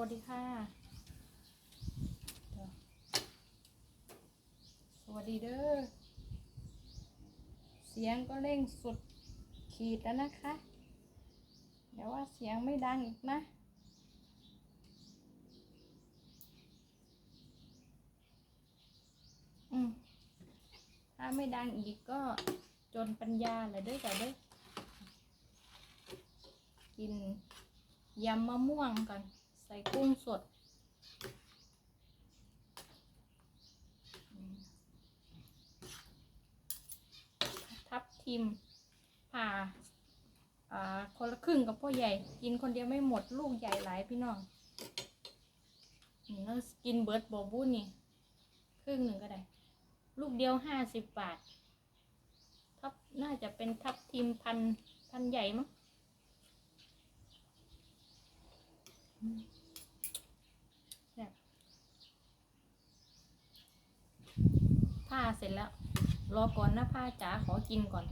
วัสดีค่ะ สวัสดีเด้อ เสียงก็เร่งสุดขีดแล้วนะคะ เดี๋ยวว่าเสียงไม่ดังอีกนะอืมถ้าไม่ดังอีกก็จนปัญญาเลยเด้อจ้ะเด้อกินยำมะม่วงกัน ใส่กุ้งสด ทับทิมผ่าอ่าคนละครึ่งกับพ่อใหญ่ กินคนเดียวไม่หมดลูกใหญ่หลายพี่น้องนี่กินเบิร์ดบอบูนี่ ครึ่งหนึ่งก็ได้ ลูกเดียวห้าสิบบาท ทับน่าจะเป็นทับทิมพันพันใหญ่มั้งเนี่ย ผ้าเสร็จแล้ว รอก่อนนะผ้าจ๋าขอกินก่อน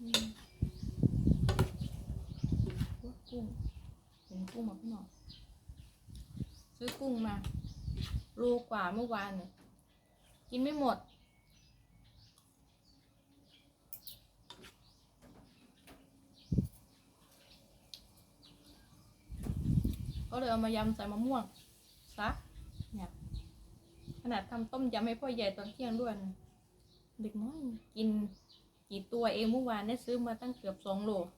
อืมโอ้กุ้งเห็นกุ้งมาพี่หน่อยซื้อกุ้งมาโลกว่าเมื่อวานเนี่ยกินไม่หมด ก็เลยเอามายำใส่มะม่วงซะเนี่ยขนาดทำต้มยำให้พ่อใหญ่ตอนเที่ยงด้วยนะเด็กน้อย กินกี่ตัวเองเมื่อวานได้ซื้อมาตั้งเกือบสองโลบอก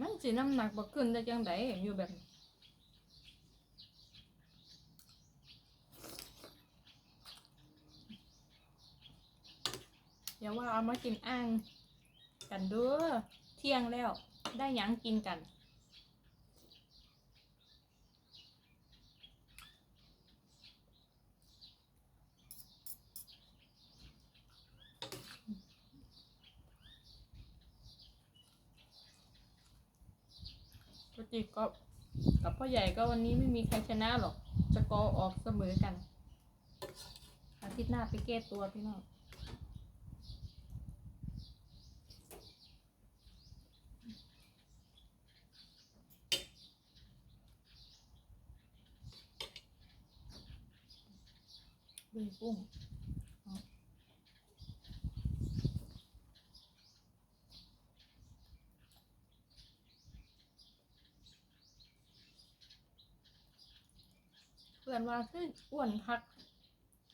มัน สีน้ำหนักบ่ขึ้นได้จังไดอยู่แบบอย่าว่าเอามากินอ้าง กันเด้อเที่ยงแล้วได้หยังกินกัน ปกติก็กับพ่อใหญ่ก็วันนี้ไม่มีใครชนะหรอกจะกอออกเสมอกัน อาทิตย์หน้าไปแก้ตัวพี่น้องดูกุ้งเอา เพื่อนว่าคืออ้วนพัก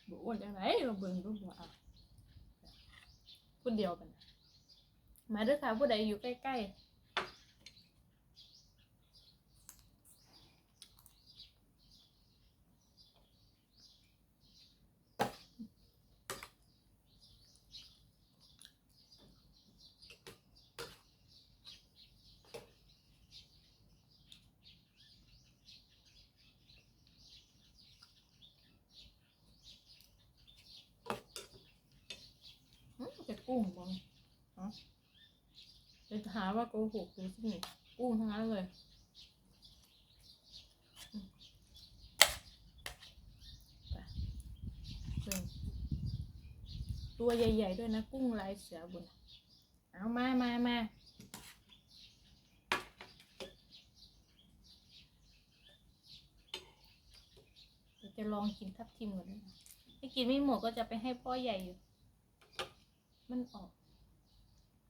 บอ้วนจังไรเราเบิ่งรูปว่าอะคนเดียวกันมาด้วยค่ะผู้ใดอยู่ใกล้ๆอื้อจะ กุ้งบ้างฮะจะหาว่าโกหกดูสินี่กุ้งทั้งนั้นเลยไปเบิ่งตัวใหญ่ ๆ ด้วยนะ กุ้งลายเสือบุญเอามามามาจะลองกินทับทิมก่อนนะถ้ากินไม่หมดก็จะไปให้พ่อใหญ่อยู่ มันออก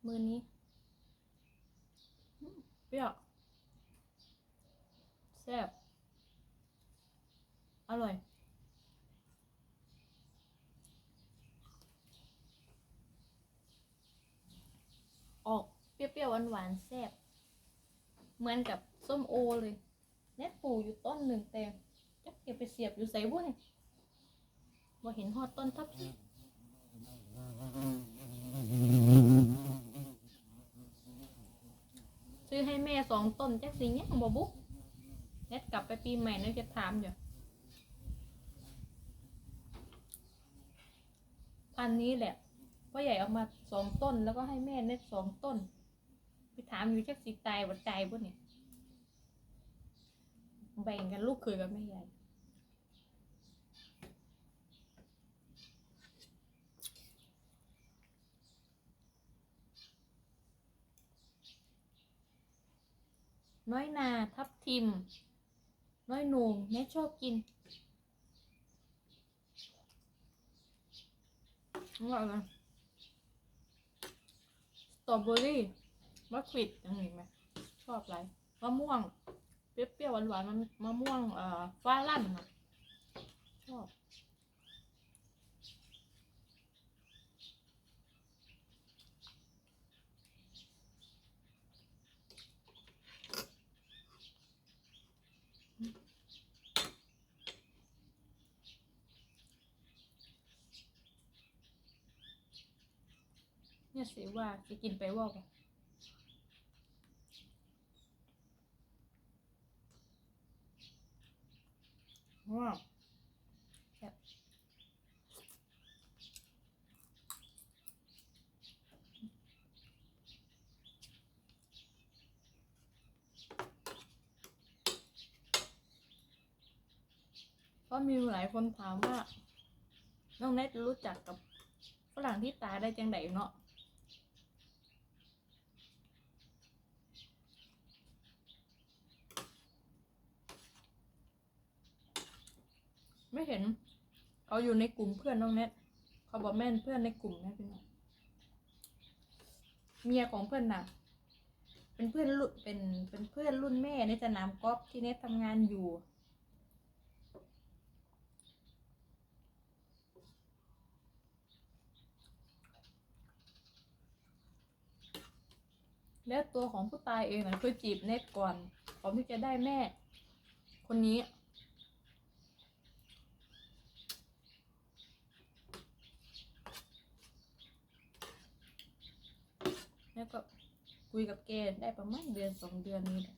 มือนี้เปรี้ยวแซ่บอร่อย ออกเปรี้ยวๆหวานๆแซ่บเหมือนกับส้มโอเลยเนี่ยปลูกอยู่ต้นหนึ่งแต่จะเก็บไปเสียบอยู่ใส่บุ้นว่เห็นฮอดต้นทับ ทิมสองต้นจักสิยังบ่บุเน็ตกลับไปปีใหม่เน็ตจะถามอยู่พันนี้แหละพ่อใหญ่เอามาสองต้นแล้วก็ให้แม่เน็ตสองต้น ไปถามอยู่จักสิตายบ่ตายบ่เนี่ยแบ่งกันลูกเคยกับแม่ใหญ่ น้อยนาทับทิม น้อยหนูแม่ชอบกินอร่อยนะสตรอเบอรี่มะขวิดอย่างนี้ไหมชอบอะไรมะม่วง เปรี้ยวๆหวานๆมันมะม่วงเอ่อฟ้าลั่นอะชอบ เนี่ยสิว่าจะกินไปว่าปะว้าวแซ่บก็มีหลายคนถามว่า น้องเน็ตรู้จักกับฝรั่งที่ตายได้จังไดเนาะ เห็นเขาอยู่ในกลุ่มเพื่อนน้องเน็ตเขาบอกแม่นเพื่อนในกลุ่มนะพี่น้องเมียของเพื่อนน่ะ เป็นเพื่อนรุ่นเป็นเป็นเพื่อนรุ่นแม่ในสนามกอล์ฟที่เน็ตทำงานอยู่แล้วตัวของผู้ตายเองนะคือจีบเน็ตก่อนก่อนที่จะได้แม่ คนนี้ แล้วก็ คุยกับแกได้ประมาณเดือนสองเดือนนี้แหละ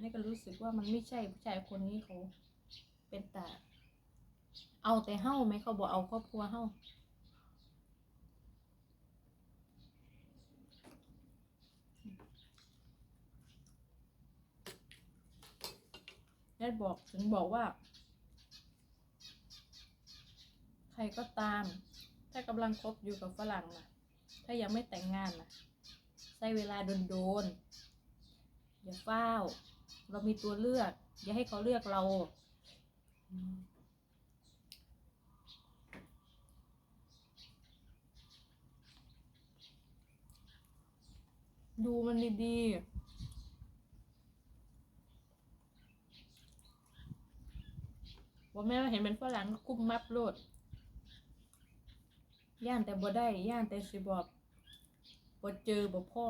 นี่ก็รู้สึกว่ามันไม่ใช่ผู้ชายคนนี้เขาเป็นตาเอาแต่เฮ้าไหมเขาบอกเอาครอบครัวเฮ้าแนทบอกถึงบอกว่า ใครก็ตาม ถ้ากำลังคบอยู่กับฝรั่งนะถ้ายังไม่แต่งงานนะ ใช้เวลาโดนๆอย่าเฝ้า เรามีตัวเลือก อย่าให้เขาเลือกเราดูมันดีๆว่าแม่ว่าเห็นเป็นฝรั่งก็กุ้มมับโลด ย่านแต่บ่ได้ ย่านแต่สิบอก บ่เจอบ่พ่อ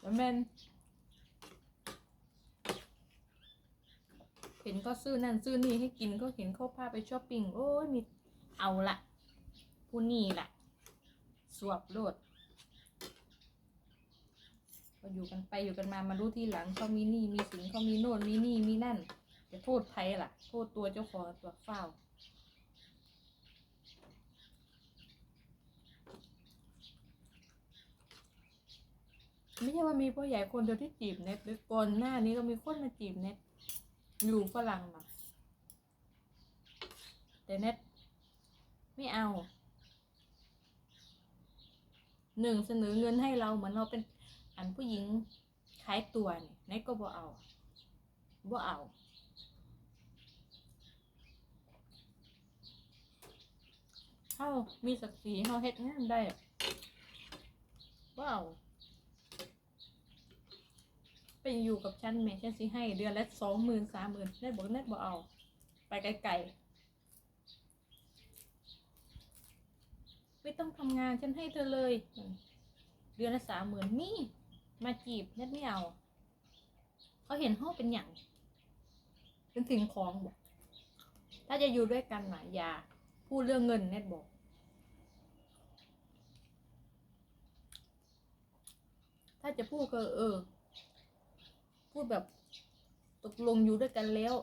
แล้วแม่นเห็นก็ซื้อนั่นซื้อนี่ให้กินก็เห็นเขาพาไปช้อปปิ้งโอ้ยมีเอาละผู้นี่ละสวบโลดก็อยู่กันไปอยู่กันมามารู้ทีหลังเขามีนี้มีสินเขามีโน่นมีนี่มีนั่น จะโทษใครล่ะ โทษตัวเจ้าของตัวเฝ้า ไม่ใช่ว่ามีพ่อใหญ่คนเดียวที่จีบเน็ตหรือก่อนหน้านี้ก็มีคนมาจีบเน็ตอยู่ฝรั่งมาแต่เน็ตไม่เอาหนึ่งเสนอเงินให้เราเหมือนเราเป็นอันผู้หญิงขายตัวเนี่ยเน็ตก็บ่เอาบ่เอา เฮามีศักดิ์ศรีเฮาเฮ็ดงานได้บ่เอาไปอยู่กับฉันแม่ฉันสิให้เดือนละสองหมื่นสามหมื่นเน็ตบอกเน็ตบอกเอา ไปไกลๆไม่ต้องทำงานฉันให้เธอเลย เดือนละสามหมื่นนี่มาจีบเน็ตไม่เอาเขาเห็นห้องเป็นอย่างเป็นสิ่งของบอกถ้าจะอยู่ด้วยกันหนะอย่าพูดเรื่องเงินเน็ตบอก ถ้าจะพูดก็เออ พูดแบบตกลงอยู่ด้วยกันแล้ว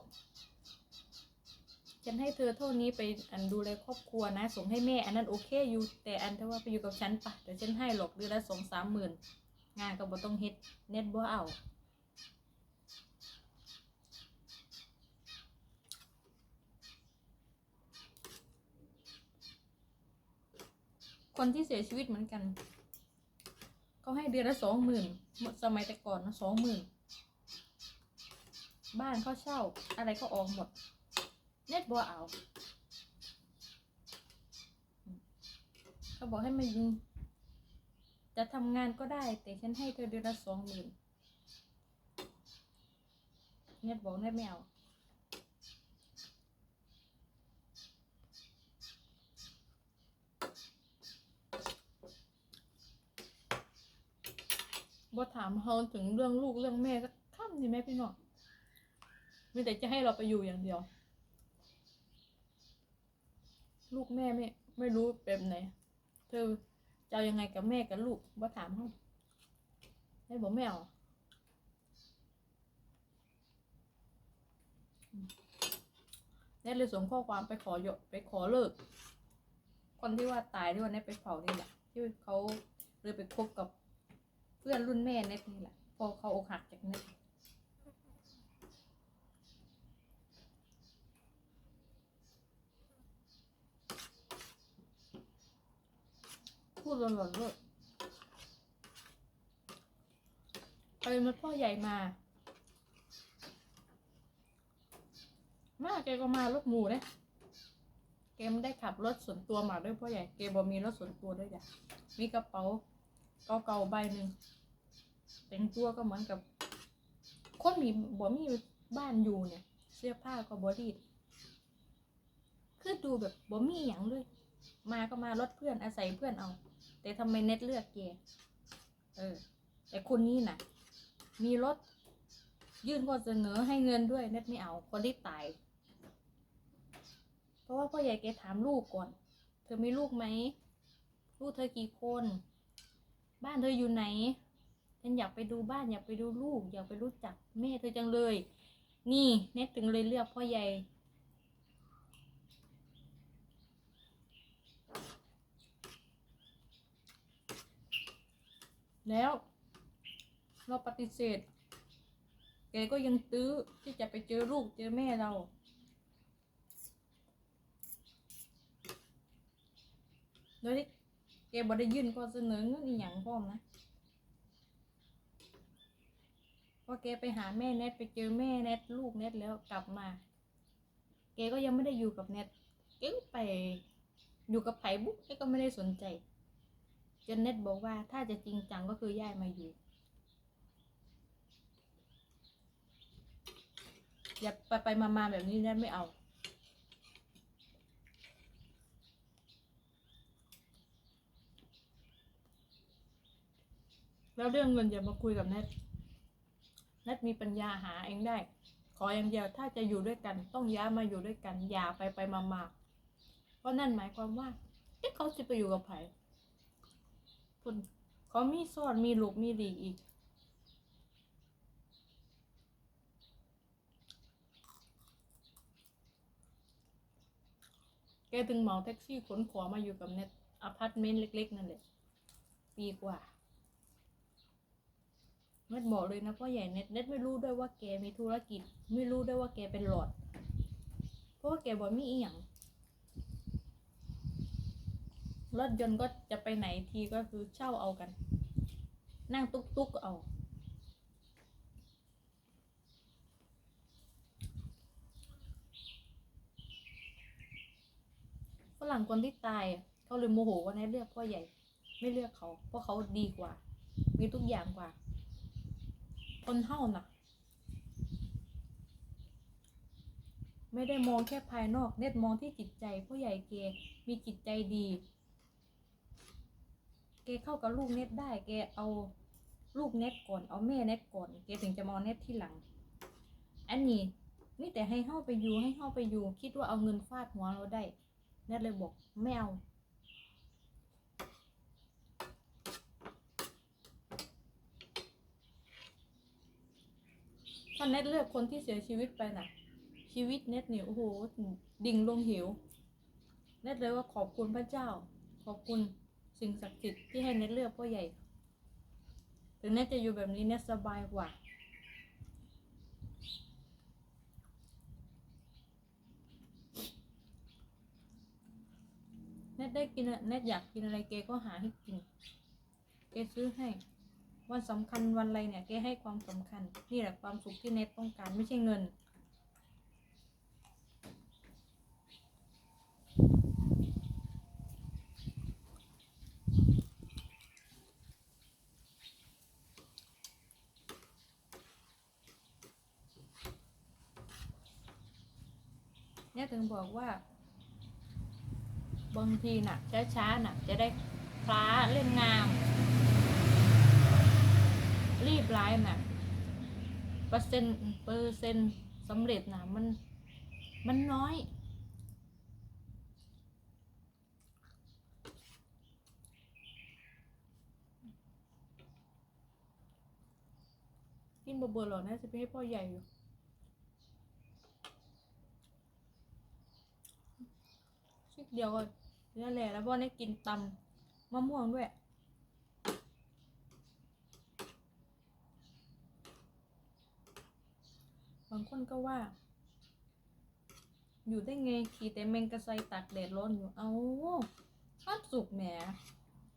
ฉันให้เธอเท่านี้ไปอันดูแลครอบครัวนะ ส่งให้แม่ อันนั้นโอเคอยู่ แต่อันถ้าว่าไปอยู่กับฉันปะเดี๋ยวฉันให้หรอกเดือนละสองสามหมื่นงานก็บ่ต้องเฮ็ดเน็ตบ่เอาคนที่เสียชีวิตเหมือนกัน เขาให้เดือนละสองหมื่นสมัยแต่ก่อนนะสองหมื่นบ้านเขาเช่า อะไรก็ออกหมด เน็ตบัวเอาเขาบอกให้มายิง จะทำงานก็ได้ แต่ฉันให้เธอเดือนละสองหมื่นเน็ตบอกเน็ตไม่เอา บ่ถามเขาถึงเรื่องลูกเรื่องแม่ก็ข้ามดีไหมพี่น้องมีแต่จะให้เราไปอยู่อย่างเดียว ลูกแม่ไม่ไม่รู้แบบไหน เธอจะยังไงกับแม่กับลูกบ่ถามเขาให้บอกไม่เอาอืมแน่เลยส่งข้อความไปขอหยไปขอเลิก คนที่ว่าตายที่วันนี้ไปเผานี่แหละที่เขาเลยไปคบกับ เพื่อนรุ่นแม่เน็ตนี่แหละพอเขาอกหักจากเน็ตพูดหลอนๆเลยไปมันพ่อใหญ่มา มาแกก็มารถหมูเนี่ยแกมได้ขับรถส่วนตัวมาด้วยพ่อใหญ่แกบอกมีรถส่วนตัวด้วยจ้ะมีกระเป๋า เก่าๆใบหนึ่งแต่งตัวก็เหมือนกับ คนมีบ่มีบ้านอยู่เนี่ย เสื้อผ้าก็บอดีดคือดูแบบบ่มีอย่างเลย มาก็มารถเพื่อนอาศัยเพื่อนเอา แต่ทำไมเน็ตเลือกแกเออ แต่คนนี้น่ะ มีรถ ยื่นข้อเสนอให้เงินด้วยเน็ตไม่เอา คนที่ตาย เพราะว่าพ่อใหญ่แกถามลูกก่อน เธอมีลูกไหม ลูกเธอกี่คน บ้านเธออยู่ไหน ฉันอยากไปดูบ้านอยากไปดูลูก อยากไปรู้จักแม่เธอจังเลย นี่เน็ตถึงเลยเลือกพ่อใหญ่แล้ว เราปฏิเสธ แกก็ยังตื้อที่จะไปเจอลูกเจอแม่เรา โดยที่ แกบ่ได้ยื่นข้อเสนอเงินอหย่างพร้อมนะพอแกไปหาแม่เน็ตไปเจอแม่เน็ตลูกเน็ตแล้วกลับมา แกก็ยังไม่ได้อยู่กับเน็ตแกก็ไปอยู่กับไผ่บุ๊กแกก็ไม่ได้สนใจจนเน็ตบอกว่าถ้าจะจริงจังก็คือย้ายมาอยู่ อย่าไปไปมามาแบบนี้เน็ตไม่เอา แล้วเรื่องเงินอย่ามาคุยกับเน็ตเน็ตมีปัญญาหาเองได้ ขออย่างเดียวถ้าจะอยู่ด้วยกัน ต้องย้ายมาอยู่ด้วยกัน อย่าไปไปมามาเพราะนั่นหมายความว่าเอ๊ะเขาจะไปอยู่กับไผ่คุณเขามีซ่อนมีลูกมีหลีอีกแกถึงเหมาแท็กซี่ขนของมาอยู่กับเน็ตอพาร์ตเมนต์เล็ก ๆ นั่นแหละปีกว่า เน็ตบอกเลยนะพ่อใหญ่เน็ตเน็ตไม่รู้ด้วยว่าแกมีธุรกิจ ไม่รู้ด้วยว่าแกเป็นหลอด เพราะว่าแกบอกมีอีหยังรถยนต์ก็จะไปไหนทีก็คือเช่าเอากัน นั่งตุ๊กตุ๊กๆเอาฝรั่งคนที่ตายเขาเลยโมโหว่าเน็ตเลือกพ่อใหญ่ ไม่เลือกเขา เพราะเขาดีกว่า มีทุกอย่างกว่า คนเท่าน่ะ ไม่ได้มองแค่ภายนอกเน็ตมองที่จิตใจผู้ใหญ่เกมีจิตใจดีเกเข้ากับลูกเน็ตได้เกเอาลูกเน็ตก่อนเอาแม่เน็ตก่อนเกถึงจะมองเน็ตที่หลัง อันนี้นี่แต่ให้เข้าไปอยู่ให้เข้าไปอยู่ คิดว่าเอาเงินฟาดหัวเราได้แนทเลยบอกไม่เอา ถ้าเน็ตเลือกคนที่เสียชีวิตไปน่ะ ชีวิตเน็ตเนี่ยโอ้โหดิ่งลงเหวเน็ตเลยว่าขอบคุณพระเจ้า ขอบคุณสิ่งศักดิ์สิทธิ์ที่ให้เน็ตเลือกพ่อใหญ่ ถึงเน็ตจะอยู่แบบนี้เน็ตสบายกว่าเน็ตได้กินเน็ตอยากกินอะไรเกก็หาให้กิน เกซื้อให้ วันสำคัญวันอะไรเนี่ยเกให้ความสำคัญ นี่แหละความสุขที่เน็ตต้องการไม่ใช่เงิน เนี่ยถึงบอกว่า บางทีน่ะช้าๆน่ะ จะได้คล้าเล่นงาม รีบร้ายน่ะเปอร์เซ็นต์เปอร์เซ็นต์สำเร็จน่ะมันมันน้อยกินเบื่อๆหรอกนะจะไปให้พ่อใหญ่อยู่ชิดเดียวก็นั่นแหละแล้วพ่อได้กินตำมะม่วงด้วยางคนก็ว่า อยู่ได้ไงขี่แต่แมงกะไซตากแดดร้อนอยู่เอาความสุขแหม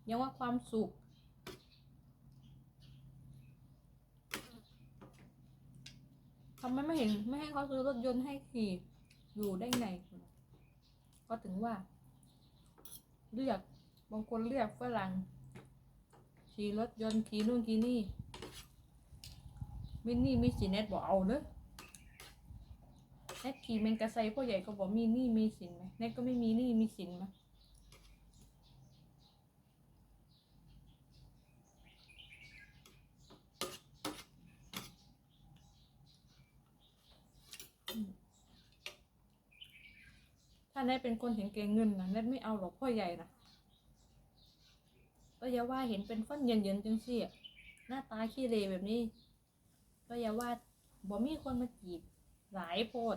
ยังว่าความสุขทำไมไม่เห็นไม่ให้เขาซื้อรถยนต์ให้ขี่อยู่ได้ไงก็ถึงว่า เลือกบางคนเลือกฝรั่งขี่รถยนต์ขี่นู่นขี่นี่มินี่มีสินเน็ตบอกเอาเนอะ เน็ตขี่แมงกะไซพ่อใหญ่ก็บอกมีหนี่มีสินไหมเน็ตก็ไม่มีหนี่มีสินไหมถ้าเน็ตเป็นคนเห็นเก่งเงินนะเน็ตไม่เอาหรอกพ่อใหญ่นะก็อย่าว่าเห็นเป็นฟันเย็นๆจังสิอะหน้าตาขี้เหร่แบบนี้ ก็อย่าว่าบ่มีคนมาจีบหลายโพด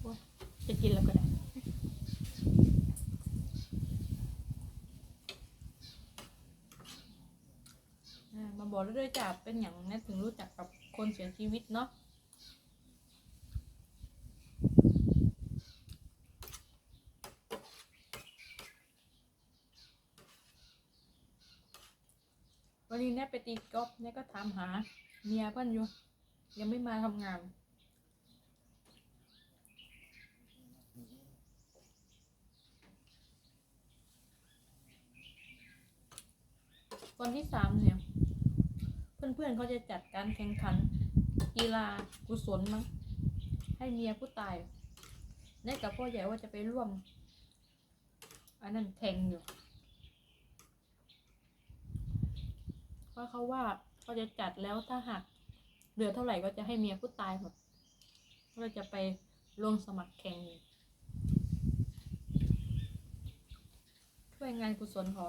โอ๊ย จะกินแล้วก็ได้มาบอกเรื่อยๆจ้ะเป็นอย่างนี้ถึงรู้จักกับคนเสียชีวิตเนาะวันนี้เนี่ยไปตีกอล์ฟเนี่ยก็ถามหาเมียเพื่อนอยู่ ยังไม่มาทำงาน วันที่สามเนี่ย เพื่อนๆเขาจะจัดการแข่งขัน กีฬากุศลมั้งให้เมียผู้ตายได้กับพ่อใหญ่ว่าจะไปร่วม อันนั้นแข่งอยู่เพราะเขาว่าเขาจะจัดแล้วถ้าหากเหลือเท่าไหร่ก็จะให้เมียผู้ตายหมดเราจะไปลงสมัครแข่งช่วยงานกุศลพอ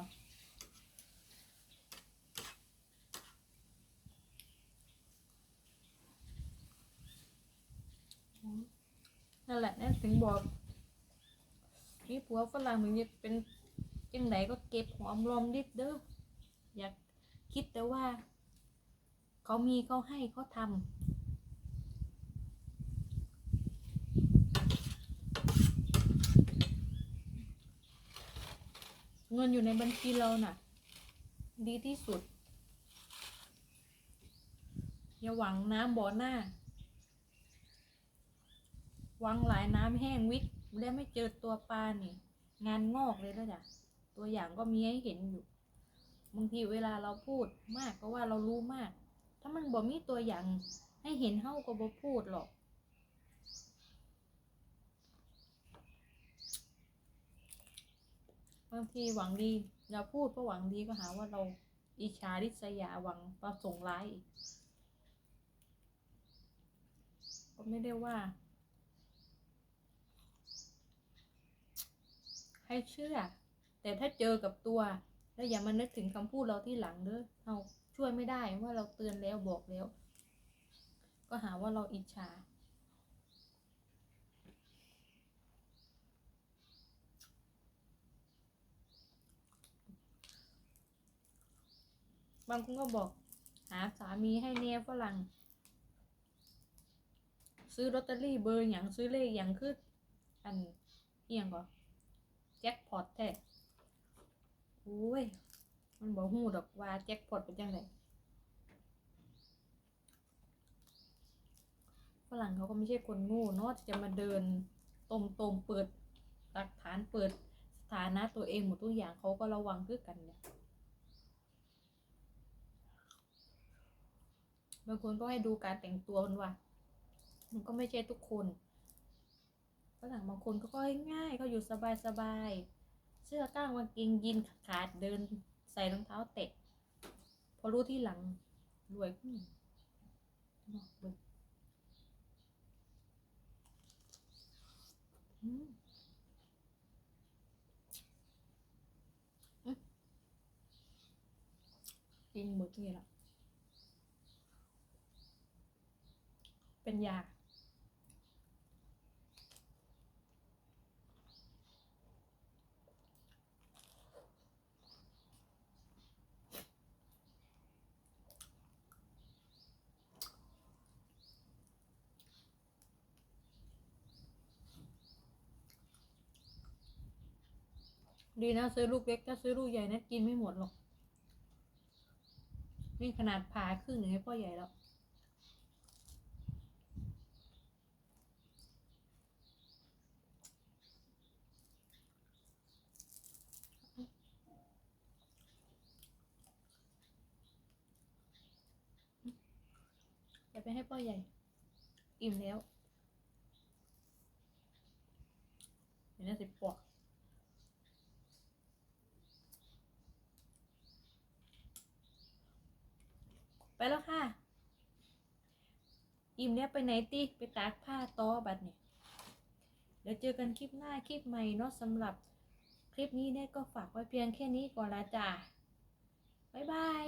นั่นแหละนั่นถึงบอกมีผัวฝรั่งมึงจะเป็นจังไหนก็เก็บหอมรอมริบเด้ออยากคิดแต่ว่า เขามีเขาให้เขาทำเงินอยู่ในบัญชีเราน่ะ ดีที่สุด อย่าหวังน้ำบ่อหน้า วังหลายน้ำแห้งวิทย์แล้วไม่เจอตัวปลานี่ งานงอกเลยแล้วจ้ะตัวอย่างก็มีให้เห็นอยู่บางทีเวลาเราพูดมากก็ว่าเรารู้มาก ถ้ามันบ่มีตัวอย่างให้เห็นเฮาก็บ่พูดหรอก บางทีหวังดีเราพูดเพราะหวังดีก็หาว่าเราอิจฉาริษยาหวังประสงค์ร้ายก็ไม่ได้ว่า ให้เชื่อ แต่ถ้าเจอกับตัว แล้วอย่ามานึกถึงคำพูดเราที่หลังเด้อเราช่วยไม่ได้ว่าเราเตือนแล้วบอกแล้ว ก็หาว่าเราอิจฉาบางคนก็บอก หาสามีให้แน่ฝรั่ง ซื้อลอตเตอรี่เบอร์อย่างซื้อเลขอย่างคืออันเอียงก็ แจ็คพอตแท้โอ้ย มันบอกหูดอกว่าแจ็คพอตเป็นจังไงฝรั่งเขาก็ไม่ใช่คนโง่เนาะจะมาเดินตมตมๆเปิดหลักฐานเปิดสถานะตัวเองหมดทุกอย่างเขาก็ระวังคือกันเนี่ยบางคนก็ให้ดูการแต่งตัวมันว่ามันก็ไม่ใช่ทุกคน ฝรั่งบางคนก็ง่ายๆเขาอยู่สบายๆเสื้อกล้างกางเกงยีนขาดเดินใส่รองเท้าเตะ พอรู้ที่หลังรวยขึ้นนอกเบิกอืมอืมกินหมดนี่แหละเป็นยา ดีนะซื้อลูกเล็กถ้าซื้อลูกใหญ่นะกินไม่หมดหรอก นี่ขนาดผ่าครึ่งหนึ่งให้พ่อใหญ่แล้ว จะไปให้พ่อใหญ่ อิ่มแล้วเดี๋ยวน่าสิปอก แล้วค่ะ อิ่มแล้วไปไหนติไปตากผ้าต่อบัดเนี่ยเดี๋ยวเจอกันคลิปหน้าคลิปใหม่เนาะสำหรับคลิปนี้เนี่ยก็ฝากไว้เพียงแค่นี้ก่อนละจ้าบ๊ายบาย